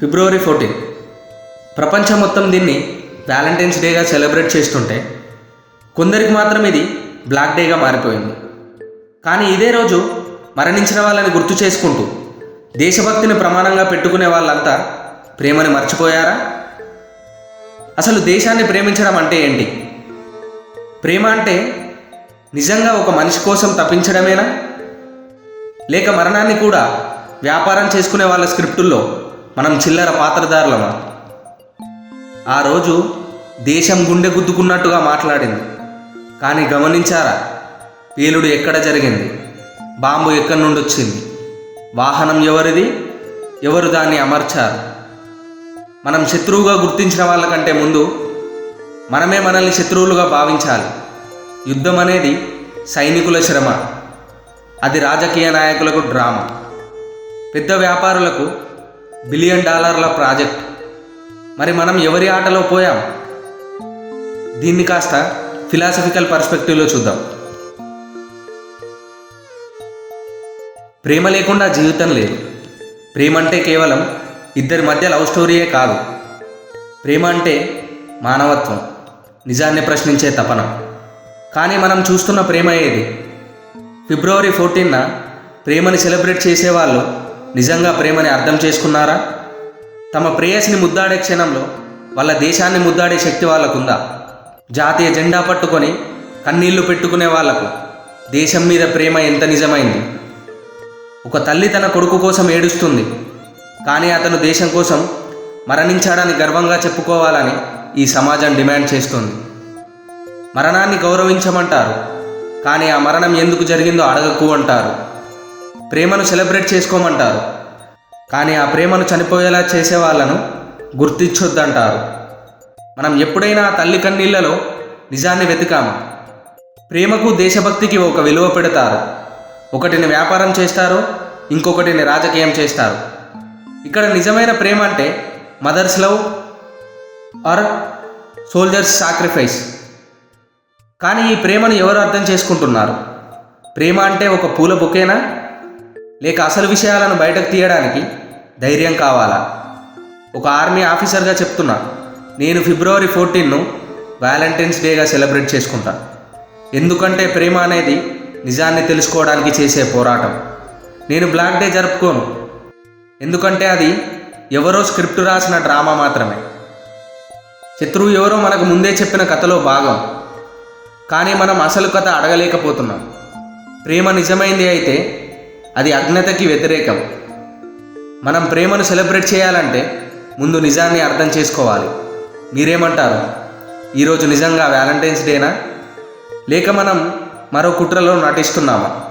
ఫిబ్రవరి fourteen. ప్రపంచం మొత్తం దీన్ని వ్యాలంటైన్స్ డేగా సెలబ్రేట్ చేస్తుంటే కొందరికి మాత్రం ఇది బ్లాక్ డేగా మారిపోయింది. కానీ ఇదే రోజు మరణించిన వాళ్ళని గుర్తు చేసుకుంటూ దేశభక్తిని ప్రమాణంగా పెట్టుకునే వాళ్ళంతా ప్రేమని మర్చిపోయారా? అసలు దేశాన్ని ప్రేమించడం అంటే ఏంటి? ప్రేమ అంటే నిజంగా ఒక మనిషి కోసం తప్పించడమేనా? లేక మరణాన్ని కూడా వ్యాపారం చేసుకునే వాళ్ళ స్క్రిప్టుల్లో మనం చిల్లర పాత్రధారులమా ఆ రోజు దేశం గుండె గుద్దుకున్నట్టుగా మాట్లాడింది. కానీ గమనించారా? పేలుడు ఎక్కడ జరిగింది? బాంబు ఎక్కడి నుండి వచ్చింది వాహనం ఎవరిది? ఎవరు దాన్ని అమర్చారు? మనం శత్రువుగా గుర్తించిన వాళ్ళకంటే ముందు మనమే మనల్ని శత్రువులుగా భావించాలి. యుద్ధం అనేది సైనికుల శ్రమ. అది రాజకీయ నాయకులకు డ్రామా. పెద్ద వ్యాపారులకు బిలియన్ డాలర్ల ప్రాజెక్ట్. మరి మనం ఎవరి ఆటలో పోయాం? దీన్ని కాస్త ఫిలాసఫికల్ పర్స్పెక్టివ్లో చూద్దాం. ప్రేమ లేకుండా జీవితం లేదు. ప్రేమ అంటే కేవలం ఇద్దరి మధ్య లవ్ స్టోరీయే కాదు. ప్రేమ అంటే మానవత్వం నిజాన్ని ప్రశ్నించే తపన. కానీ మనం చూస్తున్న ప్రేమ ఏది? ఫిబ్రవరి ఫోర్టీన్న ప్రేమని సెలబ్రేట్ చేసేవాళ్ళు నిజంగా ప్రేమని అర్థం చేసుకున్నారా? తమ ప్రేయస్ని ముద్దాడే క్షణంలో వాళ్ళ దేశాన్ని ముద్దాడే శక్తి వాళ్ళకుందా? జాతీయ జెండా పట్టుకొని కన్నీళ్ళు పెట్టుకునే వాళ్ళకు దేశం మీద ప్రేమ ఎంత నిజమైంది? ఒక తల్లి తన కొడుకు కోసం ఏడుస్తుంది కానీ అతను దేశం కోసం మరణించాడని గర్వంగా చెప్పుకోవాలని ఈ సమాజం డిమాండ్ చేస్తుంది. మరణాన్ని గౌరవించమంటారు కానీ ఆ మరణం ఎందుకు జరిగిందో అడగకు అంటారు. ప్రేమను సెలబ్రేట్ చేసుకోమంటారు. కానీ ఆ ప్రేమను చనిపోయేలా చేసే వాళ్ళను గుర్తించొద్దంటారు. మనం ఎప్పుడైనా తల్లి కన్నీళ్ళలో నిజాన్ని వెతికాము? ప్రేమకు దేశభక్తికి ఒక విలువ పెడతారు. ఒకటిని వ్యాపారం చేస్తారు ఇంకొకటిని రాజకీయం చేస్తారు. ఇక్కడ నిజమైన ప్రేమ అంటే mother's love or soldiers sacrifice. కానీ ఈ ప్రేమను ఎవరు అర్థం చేసుకుంటున్నారు? ప్రేమ అంటే ఒక పూల బొకేనా? లేక అసలు విషయాలను బయటకు తీయడానికి ధైర్యం కావాలా? ఒక ఆర్మీ ఆఫీసర్గా చెప్తున్నా నేను ఫిబ్రవరి ఫోర్టీన్ను వ్యాలంటైన్స్ డేగా సెలబ్రేట్ చేసుకుంటా. ఎందుకంటే ప్రేమ అనేది నిజాన్ని తెలుసుకోవడానికి చేసే పోరాటం. నేను బ్లాక్ డే జరుపుకోను. ఎందుకంటే అది ఎవరో స్క్రిప్ట్ రాసిన డ్రామా మాత్రమే. శత్రువు ఎవరో మనకు ముందే చెప్పిన కథలో భాగం. కానీ మనం అసలు కథ అడగలేకపోతున్నాం. ప్రేమ నిజమైంది అయితే అది అజ్ఞతకి వ్యతిరేకం. మనం ప్రేమను సెలబ్రేట్ చేయాలంటే ముందు నిజాన్ని అర్థం చేసుకోవాలి. మీరేమంటారు? ఈరోజు నిజంగా వ్యాలంటైన్స్ డేనా? లేక మనం మరో కుట్రలో నటిస్తున్నామా?